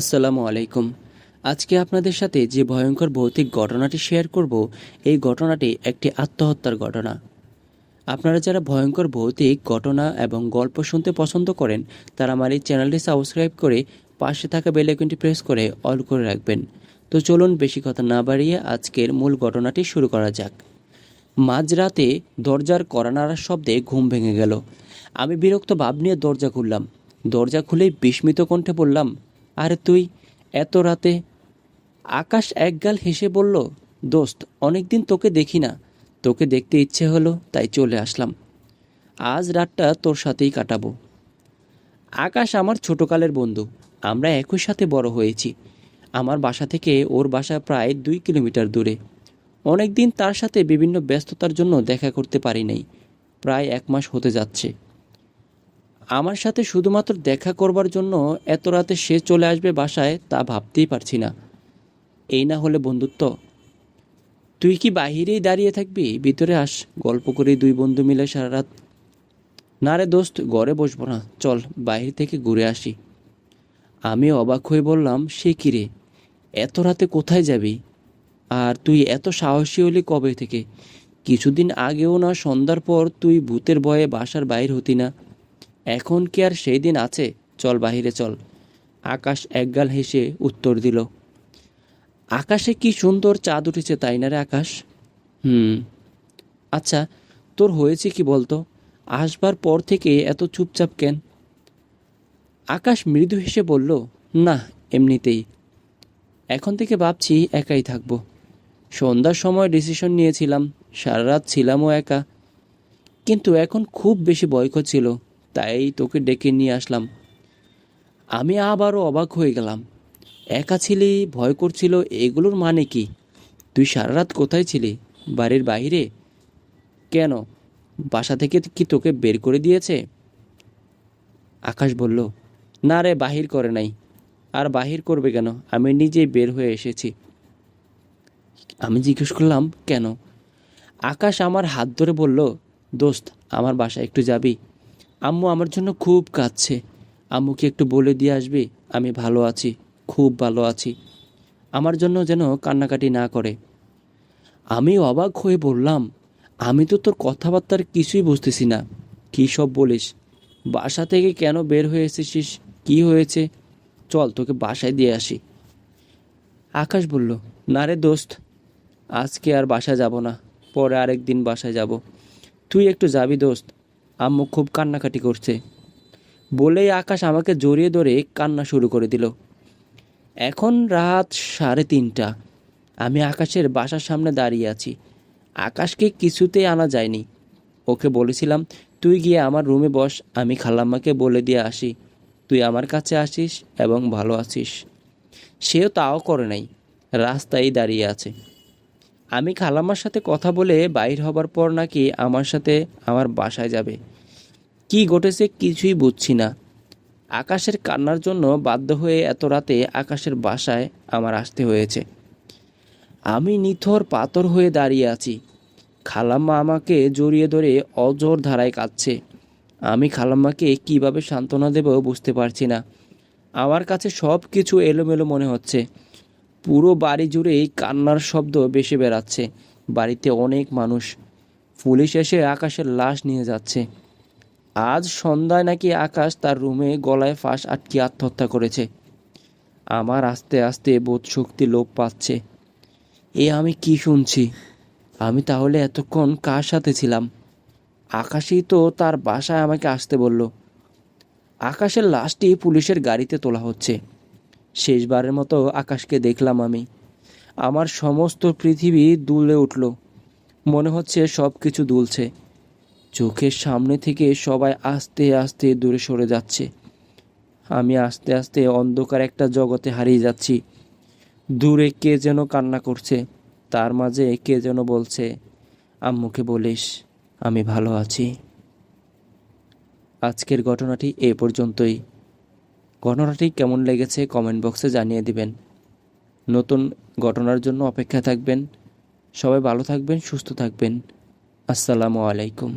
আসসালামু আলাইকুম। আজকে আপনাদের সাথে যে ভয়ঙ্কর ভৌতিক ঘটনাটি শেয়ার করব, এই ঘটনাটি একটি আত্মহত্যার ঘটনা। আপনারা যারা ভয়ঙ্কর ভৌতিক ঘটনা এবং গল্প শুনতে পছন্দ করেন, তারা আমার এই চ্যানেলটি সাবস্ক্রাইব করে পাশে থাকা বেল আইকনটি প্রেস করে অল করে রাখবেন। তো চলুন বেশি কথা না বাড়িয়ে আজকের মূল ঘটনাটি শুরু করা যাক। মাঝরাতে দরজার কড়া নাড়ার শব্দে ঘুম ভেঙে গেল। আমি বিরক্ত ভাব নিয়ে দরজা খুললাম। দরজা খুলেই বিস্মিত কণ্ঠে বললাম আরে তুই এত রাতে আকাশ একগাল হেসে বলল, দোস্ত, অনেকদিন তোকে দেখি না। তোকে দেখতে ইচ্ছে হলো, তাই চলে আসলাম। আজ রাতটা তোর সাথেই কাটাবো। আকাশ আমার ছোটকালের বন্ধু। আমরা একই সাথে বড় হয়েছি। আমার বাসা থেকে ওর বাসা প্রায় দুই কিলোমিটার দূরে। অনেকদিন তার সাথে বিভিন্ন ব্যস্ততার জন্য দেখা করতে পারি নাই। প্রায় এক মাস হতে যাচ্ছে। আমার সাথে শুধুমাত্র দেখা করবার জন্য এত রাতে সে চলে আসবে বাসায় তা ভাবতেই পারছি না। এই না হলে বন্ধুত্ব। তুই কি বাহিরেই দাঁড়িয়ে থাকবি? ভিতরে আস, গল্প করে দুই বন্ধু মিলে সারা রাত না রে দোস্ত, ঘরে বসবো না। চল বাইরে থেকে ঘুরে আসি। আমি অবাক হয়ে বললাম, সে কিরে এত রাতে কোথায় যাবি? আর তুই এত সাহসী হলি কবে থেকে? কিছুদিন আগেও না সন্ধ্যার পর তুই ভূতের ভয়ে বাসার বাইর হতি না। এখন কি আর সেই দিন আছে? চল বাহিরে চল। আকাশ একগাল হেসে উত্তর দিল। আকাশে কি সুন্দর চাঁদ উঠেছে তাই না রে আকাশ? হুম। আচ্ছা তোর হয়েছে কি বলতো? আসবার পর থেকে এত চুপচাপ কেন? আকাশ মৃদু হেসে বলল, না, এমনিতেই। এখন থেকে ভাবছি একাই থাকব। সন্ধ্যার সময় ডিসিশন নিয়েছিলাম সারা রাত ছিলামও একা। কিন্তু এখন খুব বেশি ভয় করছিল তাই তোকে ডেকে নিয়ে আসলাম। আমি আবারও অবাক হয়ে গেলাম। একা ছিলি, ভয় করছিল, এগুলোর মানে কি? তুই সারা রাত কোথায় ছিলি? বাড়ির বাইরে? কেন? বাসা থেকে কি তোকে বের করে দিয়েছে? আকাশ বলল, না রে, বাহির করে নাই। আর বাহির করবে কেন? আমি নিজেই বের হয়ে এসেছি। আমি জিজ্ঞেস করলাম, কেন? আকাশ আমার হাত ধরে বলল, দোস্ত, আমার বাসায় একটু যাবি? আম্মু আমার জন্য খুব কাঁদছে। আম্মুকে একটু বলে দিয়ে আসবি, আমি ভালো আছি, খুব ভালো আছি। আমার জন্য যেন কান্নাকাটি না করে। আমি অবাক হয়ে বললাম, আমি তো তোর কথাবার্তার কিছুই বুঝতেছি না, কী সব বলিস? বাসা থেকে কেন বের হয়ে এসেছিস? কী হয়েছে? চল তোকে বাসায় দিয়ে আসি। আকাশ বলল, না রে দোস্ত, আজকে আর বাসা যাব না, পরে আরেক দিন বাসায় যাব। তুই একটু যাবি দোস্ত আম্মু খুব কান্নাকাটি করছে। বলেই আকাশ আমাকে জড়িয়ে ধরে কান্না শুরু করে দিল। এখন রাত সাড়ে তিনটা। আমি আকাশের বাসার সামনে দাঁড়িয়ে আছি। আকাশকে কিছুতেই আনা যায়নি। ওকে বলেছিলাম, তুই গিয়ে আমার রুমে বস, আমি খালাম্মাকে বলে দিয়ে আসি। তুই আমার কাছে আসিস এবং ভালো আছিস। সেও তাও করে নাই, রাস্তায় দাঁড়িয়ে আছে। আমি খালাম্মার সাথে কথা বলে বাইর হবার পর নাকি আমার সাথে আমার বাসায় যাবে। কি ঘটেছে কিছুই বুঝছি না। আকাশের কান্নার জন্য বাধ্য হয়ে এত রাতে আকাশের বাসায় আমার আসতে হয়েছে। আমি নিথর পাথর হয়ে দাঁড়িয়ে আছি। খালাম্মা আমাকে জড়িয়ে ধরে অজর ধারায় কাঁদছে। আমি খালাম্মাকে কীভাবে সান্ত্বনা দেব বুঝতে পারছি না। আমার কাছে সব কিছু এলোমেলো মনে হচ্ছে। পুরো বাড়ি জুড়েই কান্নার শব্দ বেশি বেড়াচ্ছে। বাড়িতে অনেক মানুষ। পুলিশ এসে আকাশের লাশ নিয়ে যাচ্ছে। আজ সন্ধ্যায় নাকি আকাশ তার রুমে গলায় ফাঁস আটকে আত্মহত্যা করেছে। আমার আস্তে আস্তে বোধ শক্তি লোপ পাচ্ছে। এ আমি কি শুনছি? আমি তাহলে এতক্ষণ কার সাথে ছিলাম? আকাশই তো তার বাসায় আমাকে আসতে বলল। আকাশের লাশটি পুলিশের গাড়িতে তোলা হচ্ছে। শেষবারের মতো আকাশকে দেখলাম আমি। আমার সমস্ত পৃথিবী দুলে উঠল। মনে হচ্ছে সব কিছু দুলছে। চোখের সামনে থেকে সবাই আস্তে আস্তে দূরে সরে যাচ্ছে। আমি আস্তে আস্তে অন্ধকার একটা জগতে হারিয়ে যাচ্ছি। দূরে কে যেন কান্না করছে, তার মাঝে কে যেন বলছে, আম্মুকে বলিস, আমি ভালো আছি। আজকের ঘটনাটি এ পর্যন্তই। ঘটনাটি কেমন লেগেছে কমেন্ট বক্সে জানিয়ে দিবেন। নতুন ঘটনার জন্য অপেক্ষা থাকবেন। সবাই ভালো থাকবেন, সুস্থ থাকবেন। আসসালামু আলাইকুম।